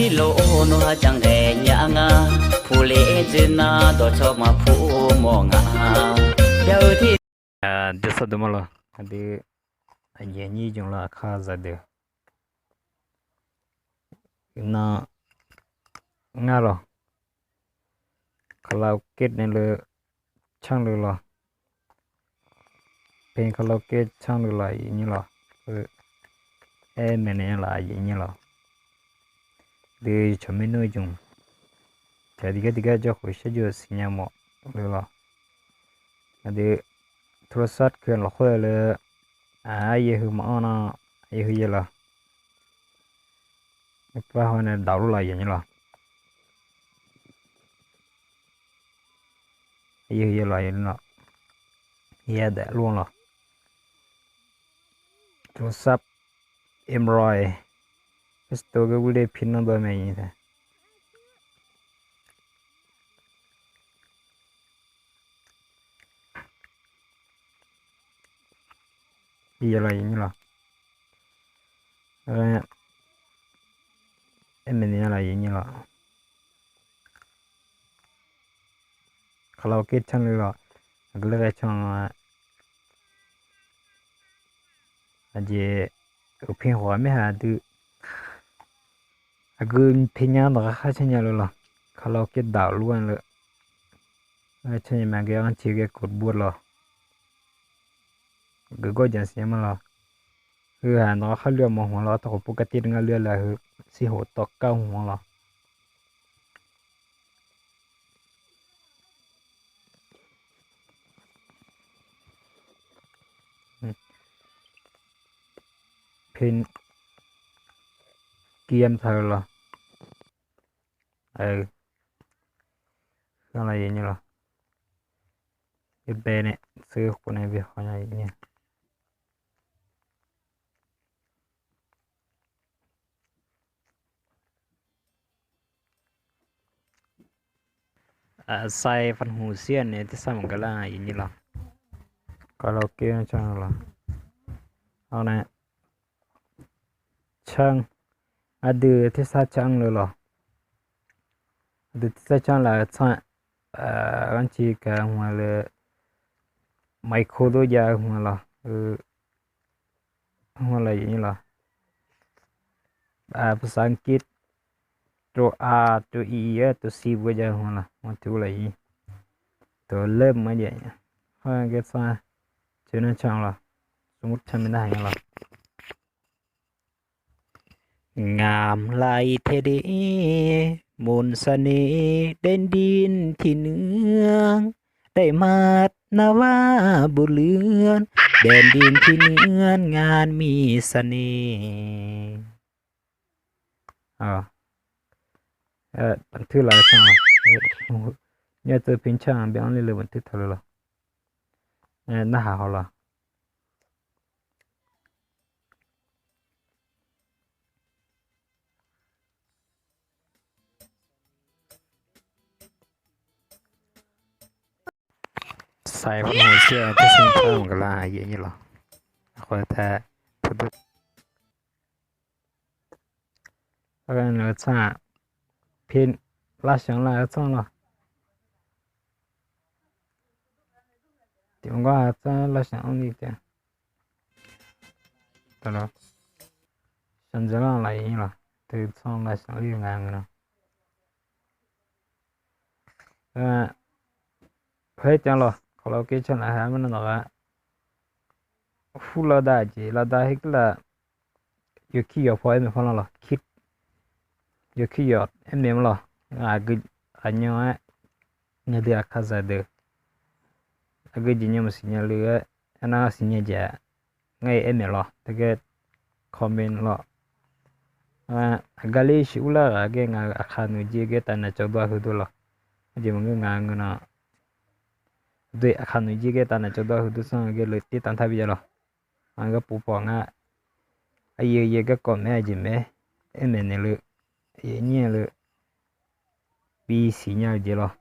มีโลนัวจังแดยางาผู้เลจินาดอชอบมาผู้มองาเดี๋ยวที่อ่าเดี๋ยวสดมาละเดี๋ยวอันนี้จงละข้าจะเดี๋ยวน่ะง่ายหรอคาราโอเกะเนี่ยเลยช่างเลยหรอเพลงคาราโอเกะช่างเลยหรออย่างนี้หรอเออเอ๊ะมันเนี่ยหรออย่างนี้หรอ de chamino jung cha diga diga jo khosha jo sinyamo lela ade trosat kwen lo khole a ye hu ma ona ye hu yela pa hone daru la yen la ye hu yela yen la ye da luôn la trosap em rồi Stoga bu lepino domenita. Iya lo ini lo. Rồi. Em mình là ini lo. Kalau kita chan lo, agak chan aje upin hoa me ha tu กูพิญญาบอกข้าเช่นยาลละเขาเล่าเกี่็ดดาวล้วนเลยเช่นยังไงก็ยังเชื่อเกี่ยวกับบัวละกูก็ยัเสียมาละคือหาน้องเขาเรือมองหัวเราตกปกติงเรื่องละคือสีหัวตกเก้าหัวล่ะเพน kiếm thờ là Ừ Sao là gì như là cái này này Bene Syrkone vihkoja à sai phân hủ xiên này thì sao một cái là gì như là có lâu kia chẳng là hôm nay chẳng อดู عاد ت س ع ่อ ا เ لولا عاد تسعة شان لا تسعة ้ว ن ش ي كمال مايكودو جا า ا ل ا مالا يلا ภาษาอังกฤษตัวอาตัวอีอตัวซีก็จะหัวละมันตัวอะไรตัวเล็่มมาใหญ่เนี่ยเฮ้ยก็จะชนะช่องละสมมติทำไม่ได้งี้ยหรองามลายเทเดมนสเสน่ห์เด่นดินที่เนืองได้มาดนาวาบุเลือนเด่นดินที่เนืองงานมีสเสน่ห์อ่าเออบันทึกอะไรสังอย่าเนี่ยจะเป็นช่างเบี้ยนี่เลยบันทึกทะเลหรละเออหน้าหาเขาละ再不冒险，不行了。我来，爷爷了。我他他不，我跟个唱，拼拉箱来装了。顶挂在拉箱里边，对了，箱子拉来尼了，都唱拉箱里安了。嗯。快点了。full colocation ahaan mana noqaa fu loo daaji loo daahik la yo kiyo po emi fono lo kit yo kiyo emi lo agi anyoa nyadi akaza de agi jinyo musinya luga ana sinya ja ngai emi lo cái comment lo à agalish ula age nga akhanu jige chỉ mong jimungu nga nó ด้วยอาคารนุยเกตานะจดหุดุสงเกเลยที่ตันทับยาลออันก็ปูปองอ่ะไอเยเยก็ก่อนแม่จิเมเอเมนเลยเยเนี่ยเลยปีสีเนี่ยเดียว